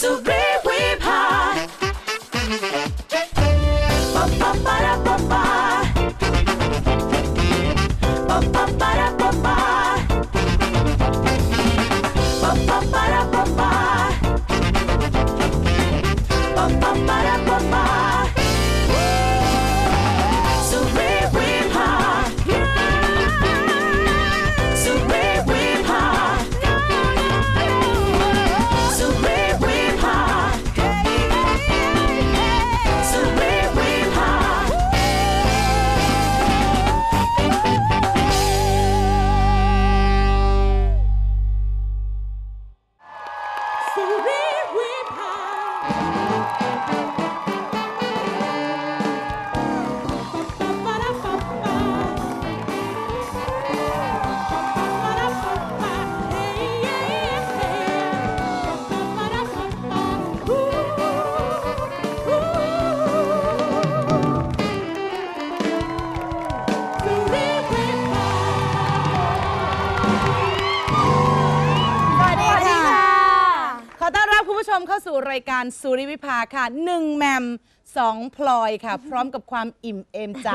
สุ รายการสุริวิภาค่ะหนึ่งแหมมสองพลอยค่ะ พร้อมกับความอิ่มเอมใจ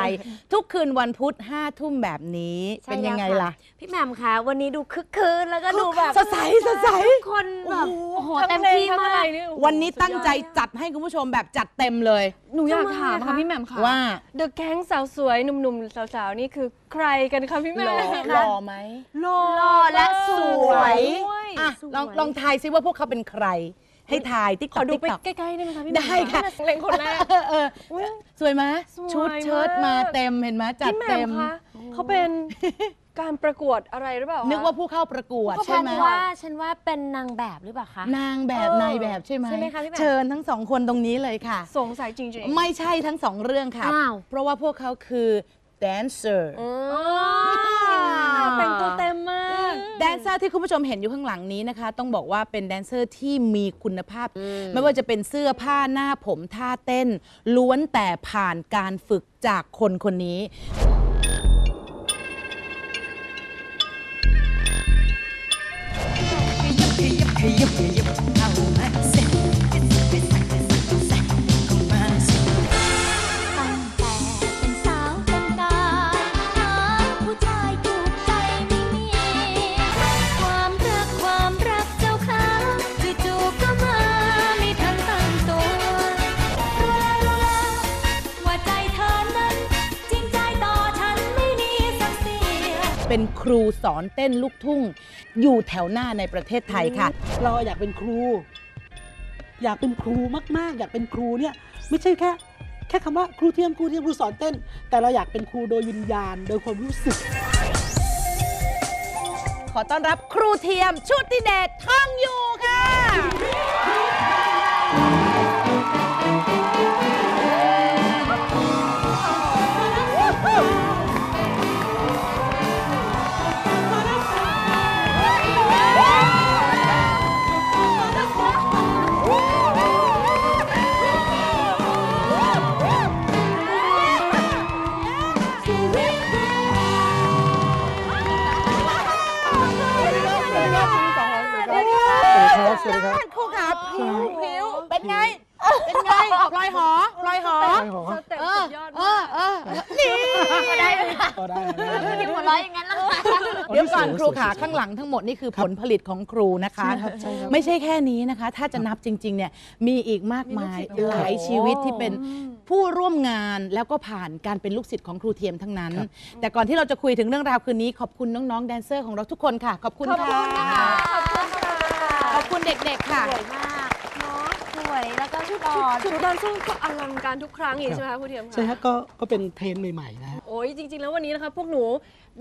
ทุกคืนวันพุธห้าทุ่มแบบนี้ใช่เป็นยังไงแล้วค่ล่ะ พี่แหม่มคะวันนี้ดูคึกคืนแล้วก็ดูแบบสดใสสดใส ทุกคนแบบโอ้โหเต็มที่มากวันนี้ตั้งใจจัดให้คุณผู้ชมแบบจัดเต็มเลย หนูอยากทำไมถามอะค่ะคะพี่แหม่มค่ะว่าเดอะแก๊งสาวสวยหนุ่มๆสาวๆนี่คือใครกันคะพี่แหม่หมล่อหล่อไหมหล่อหล่อและสวยอะสวยลองลองทายซิว่าพวกเขาเป็นใคร ให้ทายติ๊กขต็ออกดูติ๊กไปต็อก ใกล้ๆได้ไหมคะพี่แหม่มได้ค่ะเล็งคนแรก เออเออสวยไหมสวยชุดเชิ้ตมากมาเต็มเห็นไหมจัดพี่แหม่เต็มมคะเขาเป็นการประกวดอะไรหรือเปล่านึนึกว่าผู้เข้าประกวดเพใช่ไหมราะว่าฉันว่าเป็นนางแบบหรือเปล่าคะ นางแบบเออนายแบบใช่ไหมใช่ไหมคะพี่แหม่ม เชิญทั้งสองคนตรงนี้เลยค่ะ สงสัยจริงๆไม่ใช่ทั้งสองเรื่องค่ะ อ้าว เพราะว่าพวกเขาคือแดนเซอร์ อ๋อแต่งตัวเต็มมาก แดนเซอร์ที่คุณผู้ชมเห็นอยู่ข้างหลังนี้นะคะ ต้องบอกว่าเป็นแดนเซอร์ที่มีคุณภาพ ไม่ว่าจะเป็นเสื้อผ้าหน้าผมท่าเต้น ล้วนแต่ผ่านการฝึกจากคนคนนี้ตั้ เป็นครูสอนเต้นลูกทุ่ง อยู่แถวหน้าในประเทศไทยค่ะ เราอยากเป็นครู อยากเป็นครูมากๆ อยากเป็นครูเนี่ยไม่ใช่แค่แค่คำว่าครูเทียมครูเทียมครูสอนเต้น แต่เราอยากเป็นครูโดยวิญญาณ โดยความรู้สึก ขอต้อนรับครูเทียมชุติเดชท่องอยู่ค่ะ ผิวผิวเป็นไง เป็นไงพลอยหอพลอยหอสเต็ปเอสุอดยอดเอมาอกเออนี่ได้ไหมคะก็ได้ได้ได้ที่หัวเราะอย่างนั้นแล้วค่ะเดี๋ยวก่อนครูขาข้างหลังทั้งหมดนี่คือผลผลิตของครูนะคะ ไม่ใช่แค่นี้นะคะ ถ้าจะนับจริงๆเนี่ยมีอีกมากมายหลายชีวิตที่เป็นผู้ร่วมงานแล้วก็ผ่านการเป็นลูกศิษย์ของครูเทียมทั้งนั้น แต่ก่อนที่เราจะคุยถึงเรื่องราวคืนนี้ ขอบคุณน้องๆแดนเซอร์ของเราทุกคนค่ะ ขอบคุณค่ะขอบคุณเด็กๆค่ะ สวยมากเนาะสว ย แล้วก็ชุดชุดชุดดันซึ่งก็อลังการทุกครั้งอย่างนี้ใช่ไหมคะครูเทียมคะ ใช่ฮะก็ก็เป็นเทรนด์ใหม่ๆนะฮะ โอ้ยจริง ๆ แล้ววันนี้นะคะพวกหนู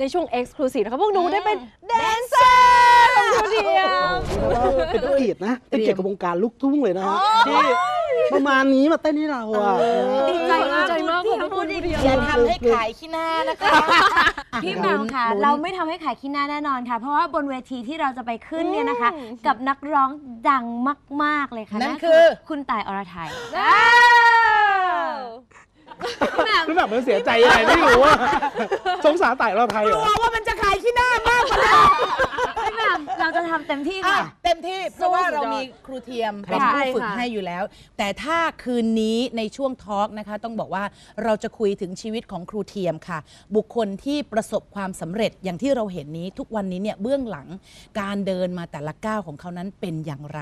ในช่วง Exclusive นะคะพวกหนูได้เป็นแดนเซอร์ของครูเทียม แล้วก็เป็นเกียรตินะเป็นเกียรติกับวงการลูกทุ่งเลยนะฮะที่ประมาณนี้มาเต้นให้เราอะ ดีใจดีใจมากขอบคุณครูเทียม อย่าทำให้ขายขี้หน้านะคะ พี่แหมวค่ะ เราไม่ทำให้ขายขี้หน้าแน่นอนค่ะ เพราะว่าบนเวทีที่เราจะไปขึ้นเนี่ยนะคะ กับนักร้องดังมาก ๆ เลยค่ะนั่นคือ คุณต่ายอรไทยคือแบบมันเสียใจอะไรไม่รู้ว่าสงสารไต่เราไทยเหรอกลัวว่ามันจะขายขี้หน้ามากกว่านั้นพี่แหมม เราจะทำเต็มที่อะค่ะเต็มที่เพราะว่าสุดยอดเรามีครูเทียมค่ะเป็นผู้ฝึกใช่ค่ะให้อยู่แล้ว แต่ถ้าคืนนี้ในช่วงทอล์กนะคะ ต้องบอกว่าเราจะคุยถึงชีวิตของครูเทียมค่ะ บุคคลที่ประสบความสำเร็จอย่างที่เราเห็นนี้ทุกวันนี้เนี่ยเบื้องหลังการเดินมาแต่ละก้าวของเขานั้นเป็นอย่างไร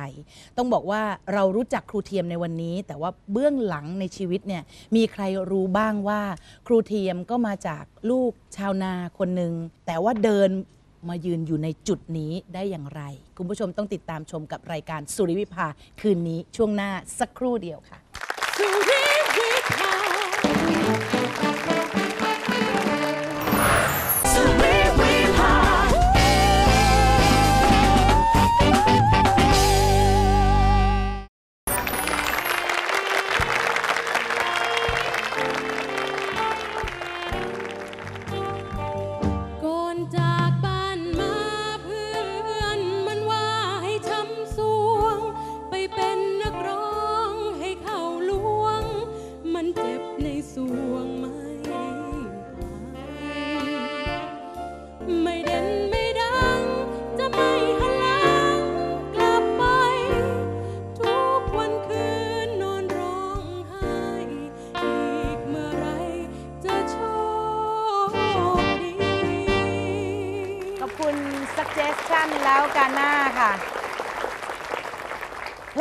ต้องบอกว่าเรารู้จักครูเทียมในวันนี้ แต่ว่าเบื้องหลังในชีวิตเนี่ยมีใครรู้บ้างว่า ครูเทียมก็มาจากลูกชาวนาคนหนึ่งแต่ว่าเดิน มายืนอยู่ในจุดนี้ได้อย่างไร คุณผู้ชมต้องติดตามชมกับรายการสุริวิภาคืนนี้ช่วงหน้าสักครู่เดียวค่ะ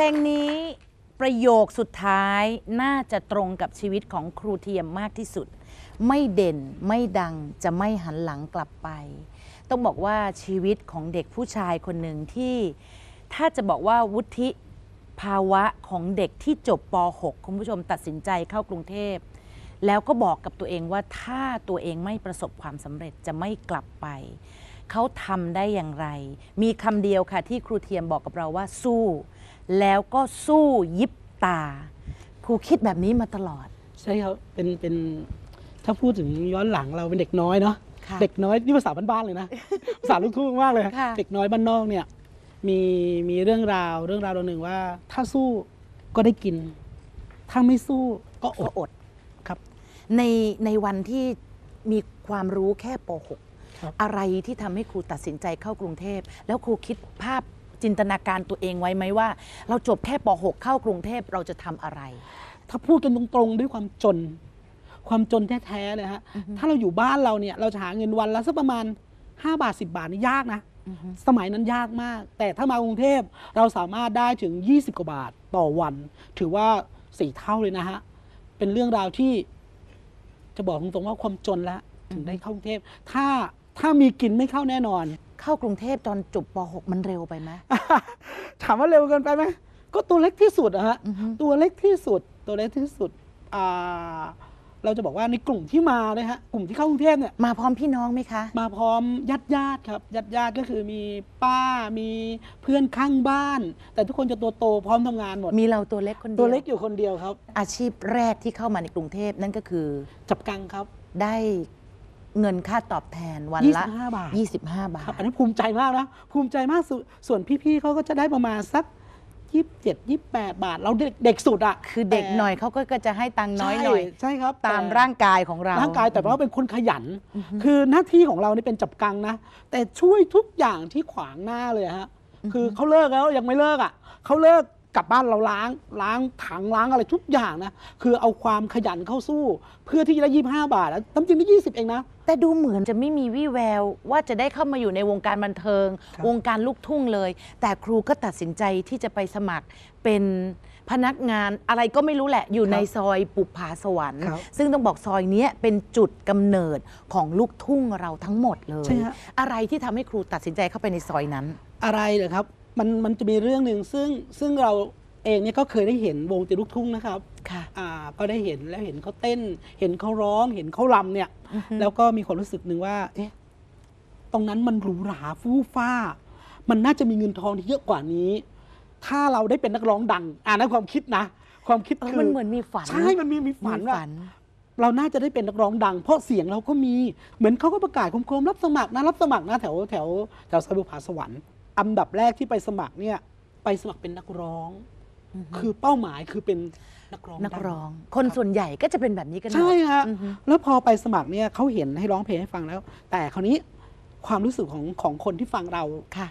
ลงนี้ประโยคสุดท้ายน่าจะตรงกับชีวิตของครูเทียมมากที่สุด ไม่เด่นไม่ดังจะไม่หันหลังกลับไป ต้องบอกว่าชีวิตของเด็กผู้ชายคนหนึ่งที่ถ้าจะบอกว่าวุฒิภาวะของเด็กที่จบป .6 คุณผู้ชมตัดสินใจเข้ากรุงเทพ แล้วก็บอกกับตัวเองว่าถ้าตัวเองไม่ประสบความสำเร็จจะไม่กลับไป เขาทำได้อย่างไร มีคำเดียวค่ะที่ครูเทียมบอกกับเราว่าสู้ แล้วก็สู้ยิบตา ครูคิดแบบนี้มาตลอด ใช่ครับเป็นเป็นถ้าพูดถึงย้อนหลังเราเป็นเด็กน้อยเนาะค่ะเด็กน้อยนี่ภาษาบ้านๆเลยนะ ภาษาลูกทุ่งมากเลย ค่ะ เด็กน้อยบ้านนอกเนี่ยมีมีเรื่องราวเรื่องราวตัวหนึ่งว่า ถ้าสู้ก็ได้กิน ถ้าไม่สู้ก็อก็ดอดครับ ในในวันที่มีความรู้แค่ปครับ .6 อะไรที่ทำให้ครูตัดสินใจเข้ากรุงเทพ แล้วครูคิดภาพ จินตนาการตัวเองไว้ไหมว่า เราจบแค่ป .6 เข้ากรุงเทพเราจะทำอะไร ถ้าพูดกันตรงๆด้วยความจน ความจนแท้ๆเลยฮะถ้าเราอยู่บ้านเราเนี่ยเราจะหาเงินวันละสักประมาณ 5 บาท 10 บาทนี่ยากนะ สมัยนั้นยากมาก แต่ถ้ามากรุงเทพเราสามารถได้ถึง 20 กว่าบาทต่อวัน ถือว่าสี่เท่าเลยนะฮะ เป็นเรื่องราวที่จะบอกตรงๆว่าความจนแล้วถึงได้เข้ากรุงเทพถ้าถ้ามีกินไม่เข้าแน่นอน เข้ากรุงเทพตอนจบป .6 มันเร็วไปไหม ถามว่าเร็วเกินไปไหมก็ตัวเล็กที่สุดอะฮะอือฮึ ตัวเล็กที่สุด ตัวเล็กที่สุดอ่าเราจะบอกว่าในกลุ่มที่มาเลยฮะกลุ่มที่เข้ากรุงเทพเนี่ย มาพร้อมพี่น้องไหมคะ มาพร้อมญาติญาติๆครับญาติญาติๆก็คือมีป้ามีเพื่อนข้างบ้าน แต่ทุกคนจะตัวโตพร้อมทำงานหมด มีเราตัวเล็กคนเดียวตัวเล็กอยู่คนเดียวครับ อาชีพแรกที่เข้ามาในกรุงเทพนั่นก็คือจับกังครับ ได้ เงินค่าตอบแทนวันละ 25 บาท 25 บาครับทอันนี้ภูมิใจมากนะ ภูมิใจมากสส่วนพี่ๆเขาก็จะได้ประมาณสักยี่สิบเจ็ดยี่แปดบาท เราเด็กเด็กสุดอะคือเด็กแต่หน่อยเขาก็จะให้ตังค์น้อยใช่หน่อยใช่ครับตามแต่ร่างกายของเรา ร่างกายแต่ว่าเป็นคนขยัน คือหน้าที่ของเรานี่เป็นจับกังนะ แต่ช่วยทุกอย่างที่ขวางหน้าเลยฮะ คือเขาเลิกแล้วยังไม่เลิกอะเขาเลิก กลับบ้านเราล้างล้างถังล้างอะไรทุกอย่างนะ คือเอาความขยันเข้าสู้ เพื่อที่จะได้ยี่ห้าบาทแล้วตั้งจริงได้ยี่สิบเองนะ แต่ดูเหมือนจะไม่มีวี่แวว ว่าจะได้เข้ามาอยู่ในวงการบันเทิง ครับ วงการลูกทุ่งเลย แต่ครูก็ตัดสินใจที่จะไปสมัครเป็นพนักงานอะไรก็ไม่รู้แหละ อยู่ในซอยปุผาสวรรค์ ครับซึ่งต้องบอกซอยเนี้ยเป็นจุดกำเนิดของลูกทุ่งเราทั้งหมดเลย ใช่ฮะ อะไรที่ทำให้ครูตัดสินใจเข้าไปในซอยนั้น อะไรเหรอครับ มันมันจะมีเรื่องหนึ่งซึ่งซึ่งเราเองเนี่ยก็เคยได้เห็นวงตีลูกทุ่งนะครับค่ะอ่าก็ได้เห็นแล้วเห็นเขาเต้น เห็นเขาร้อง เห็นเขารำเนี่ยแล้วก็มีความรู้สึกหนึ่งว่า เอ๊ะ ตรงนั้นมันหรูหราฟู่ฟ้า มันน่าจะมีเงินทองที่เยอะกว่านี้ ถ้าเราได้เป็นนักร้องดัง อ่านะความคิดนะ ความคิดเออคือมันเหมือนมีฝันใช่ มันมีมีฝันมีอะฝัน เราน่าจะได้เป็นนักร้องดัง เพราะเสียงเราก็มีเหมือนเขาก็ประกาศโคมๆรับสมัครนะรับสมัครนะแถวแถวแถวสบุผาสวรรค์ อันดับแรกที่ไปสมัครเนี่ยไปสมัครเป็นนักร้อง คือเป้าหมายคือเป็นนักร้องนักดังร้อง คนส่วนใหญ่ก็จะเป็นแบบนี้กันหมดใช่ฮะอือฮึแล้วพอไปสมัครเนี่ยเขาเห็นให้ร้องเพลงให้ฟังแล้ว แต่คราวนี้ความรู้สึกของของคนที่ฟังเราค่ะ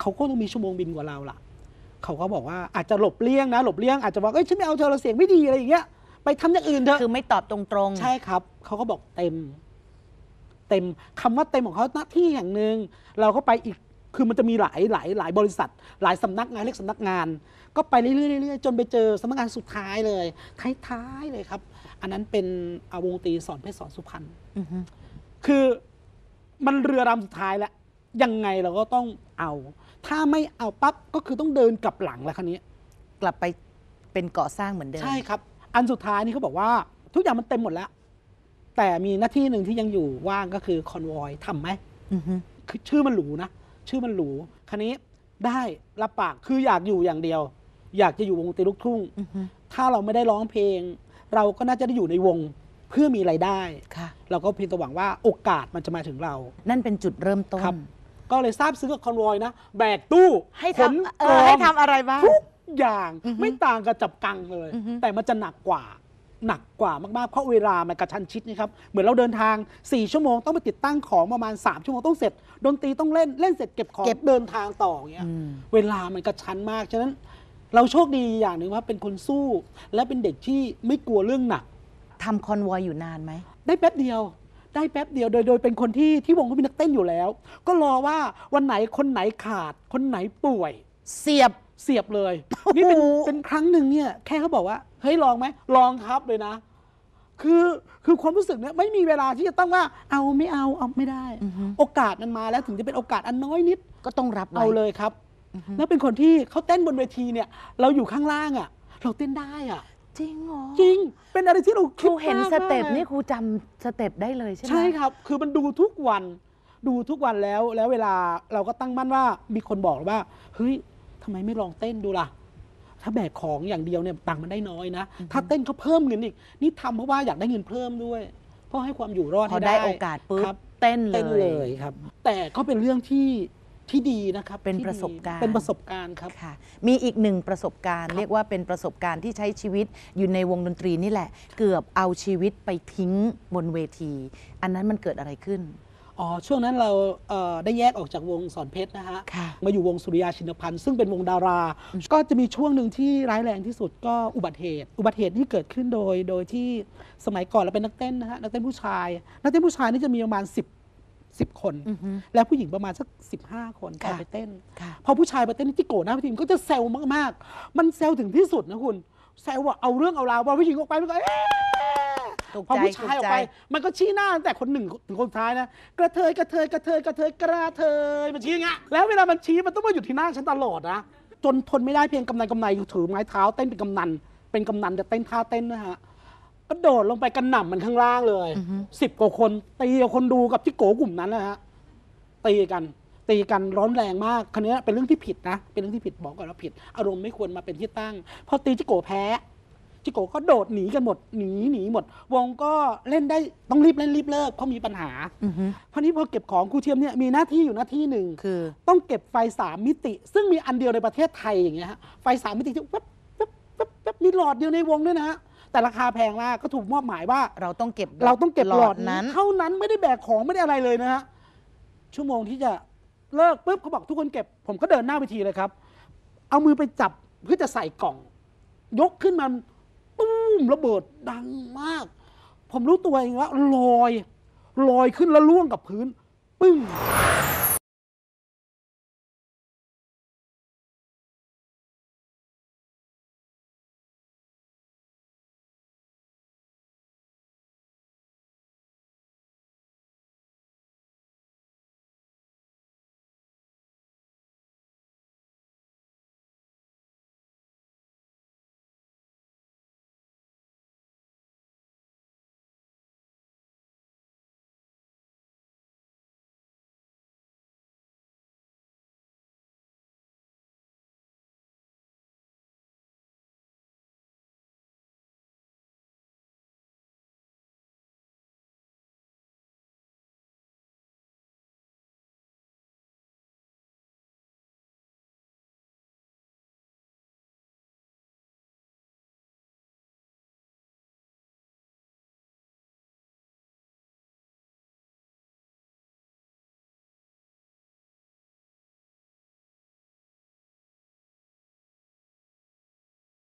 เขาก็ต้องมีชั่วโมงบินกว่าเราล่ะเขาก็บอกว่าอาจจะหลบเลี่ยงนะหลบเลี่ยงอาจจะบอกเอ้ยฉันไม่เอาเธอเราเสียงไม่ดีอะไรอย่างเงี้ยไปทำอย่างอื่นเถอะคือไม่ตอบตรงๆ ใช่ครับเขาก็บอกเต็ม เต็มคำว่าเต็มของเขาหน้าที่อย่างหนึ่งเราก็ไปอีก คือมันจะมีหลายหลายหลายบริษัท หลายสำนักงานเรียกสำนักงาน ก็ไปเรื่อยๆเรื่อยๆจนไปเจอสำนักงานสุดท้ายเลยท้ายๆเลยครับ อันนั้นเป็นอาวงตรีสอนเพชรสอนสุพรรณอือฮึคือมันเรือลำสุดท้ายแล้วยังไงเราก็ต้องเอา ถ้าไม่เอาปั๊บก็คือต้องเดินกลับหลังแล้วคันนี้ กลับไปเป็นก่อสร้างเหมือนเดิมใช่ครับ อันสุดท้ายนี่เขาบอกว่า ทุกอย่างมันเต็มหมดแล้ว แต่มีหน้าที่หนึ่งที่ยังอยู่ว่างก็คือคอนวอยทำไหมอือฮึคือชื่อมันหรูนะ ชื่อมันหรูคันนี้ได้รับปากคืออยากอยู่อย่างเดียว อยากจะอยู่วงดนตรีลูกทุ่งอือฮึถ้าเราไม่ได้ร้องเพลง เราก็น่าจะได้อยู่ในวงเพื่อมีไรายได้ค่ะเราก็เพียงแต่หวังว่าโอกาสมันจะมาถึงเรา นั่นเป็นจุดเริ่มต้นครับก็เลยทราบซึ้งกับคอนวอยนะ แบกตู้ให้ขนทำเอกอให้ทำอะไรบ้างทุกอย่างอือฮึไม่ต่างกับจับกังเลยอือฮึแต่มันจะหนักกว่า หนักกว่ามากๆ เพราะเวลามันกระชันชิดนี่ครับ เหมือนเราเดินทาง 4 ชั่วโมงต้องไปติดตั้งของประมาณ 3 ชั่วโมงต้องเสร็จ ดนตรีต้องเล่นเล่นเสร็จเก็บของเก็บเดินทางต่ออย่างเงี้ยอืม เวลามันกระชั้นมากฉะนั้น เราโชคดีอย่างหนึ่งว่าเป็นคนสู้ และเป็นเด็กที่ไม่กลัวเรื่องหนัก ทำคอนวอยอยู่นานไหม ได้แป๊บเดียว ได้แป๊บเดียว โดย โดยเป็นคนที่ที่วงเขาเป็นนักเต้นอยู่แล้ว ก็รอว่าวันไหนคนไหนขาด คนไหนป่วย เสียบ เสียบเลย นี่เป็นโอ้โหเป็นครั้งหนึ่งเนี่ยแค่เขาบอกว่าเฮ้ยลองไหมลองครับเลยนะ คือคือความรู้สึกเนี่ยไม่มีเวลาที่จะต้องว่าเอาไม่เอาเอาไม่ได้อือฮึโอกาสมันมาแล้วถึงจะเป็นโอกาสอันน้อยนิดก็ต้องรับไว้เอาเลยครับ แล้วเป็นคนที่เขาเต้นบนเวทีเนี่ย เราอยู่ข้างล่างอะ เราเต้นได้อะจริงเหรอจริง เป็นอะไรที่เราครูเห็นมากสเต็ปมากลยนี่ครูจำสเต็ปได้เลยใช่ไหมใช่ครับ คือมันดูทุกวัน ดูทุกวันแล้วแล้วเวลาเราก็ตั้งมั่นว่ามีคนบอกว่าเฮ้ย ทำไมไม่ลองเต้นดูล่ะ ถ้าแบกของอย่างเดียวเนี่ยตังค์มันได้น้อยนะ ถ้าเต้นเขาเพิ่มเงินอีก นี่ทำเพราะว่าอยากได้เงินเพิ่มด้วย เพราะให้ความอยู่รอดพอให้ได้ได้โอกาสปุ๊บครับเต้นเลเต้นเลยยครับ แต่ก็เป็นเรื่องที่ที่ดีนะครับเป็นที่ดีประสบการณ์เป็นประสบการณ์ครับค่ะ มีอีกหนึ่งประสบการณ์ครับเรียกว่าเป็นประสบการณ์ที่ใช้ชีวิตอยู่ในวงดนตรีนี่แหละ เกือบเอาชีวิตไปทิ้งบนเวที อันนั้นมันเกิดอะไรขึ้น อ๋อช่วงนั้นเราเอ่อได้แยกออกจากวงสอนเพชรนะฮะ ค่ะ มาอยู่วงสุริยาชินพันธ์ซึ่งเป็นวงดารา ก็จะมีช่วงหนึ่งที่ร้ายแรงที่สุดก็อุบัติเหตุ อุบัติเหตุที่เกิดขึ้นโดยโดยที่สมัยก่อนเราเป็นนักเต้นนะฮะนักเต้นผู้ชาย นักเต้นผู้ชายนี่จะมีประมาณ 10 10 คน อือฮึ แล้วผู้หญิงประมาณสัก 15 คนตอนค่ะ ไปเต้น ค่ะ พอผู้ชายไปเต้นที่โกหน้าพิธีมันก็จะเซลมากๆ มันเซลถึงที่สุดนะคุณเซลว่าเอาเรื่องเอาราวพอผู้หญิงออกไปมันก็เอ๊ะ ตกพอใจผู้ชายออกไป ตกใจ มันก็ชี้หน้าตั้งแต่คนหนึ่งถึงคนสุดท้ายนะ กระเทยกระเทยกระเทยกระเทยกระเทยมันชี้อย่างเงี้ยแล้วเวลามันชี้มันต้องมาอยู่ที่หน้าฉันตลอดนะจนทนไม่ได้เพียงกำนันกำไนถือไม้เท้าเต้นเป็นกำนันเป็นกำนันแต่เต้นท่าเต้นนะฮะก็โดดลงไปกระหน่ำมันข้างล่างเลยสิบกว่าคนตีกับคนดูกับที่โกกลุ่มนั้นนะฮะ ตีกันตีกันร้อนแรงมากคันนี้ยเป็นเรื่องที่ผิดนะ เป็นเรื่องที่ผิดบอกก่อนว่าผิด อารมณ์ไม่ควรมาเป็นที่ตั้ง พอตีจิโกแพ้ จิโกก็โดดหนีกันหมดหนีหนีหมด วงก็เล่นได้ต้องรีบเล่นรีบเลิกเพราะมีปัญหาอือฮึเพราะนี้พอเก็บของครูเทียมเนี่ยมีหน้าที่อยู่หน้าที่หนึ่ง คือ ต้องเก็บไฟสามมิติ ซึ่งมีอันเดียวในประเทศไทยอย่างเงี้ยฮะไฟสามมิติที่แว๊บแว๊บแว๊บแว๊บมีหลอดเดียวในวงด้วยนะฮะแต่ราคาแพงมากก็ถูกมอบหมายว่า เราต้องเก็บเราต้องเก็บหลอดนั้นั้นนเท่านั้นไม่ได้แบกของไม่ได้อะไรเลยนะฮะชั่วโมงที่จะเลิกปุ๊บเขาบอกทุกคนเก็บ ผมก็เดินหน้าเวทีเลยครับ เอามือไปจับเพื่อจะใส่กล่อง ยกขึ้นมาตุ้ มระเบิดดังมาก ผมรู้ตัวเองว่าลอย ลอยขึ้นแล้วล่วงกับพื้น ปึ้ง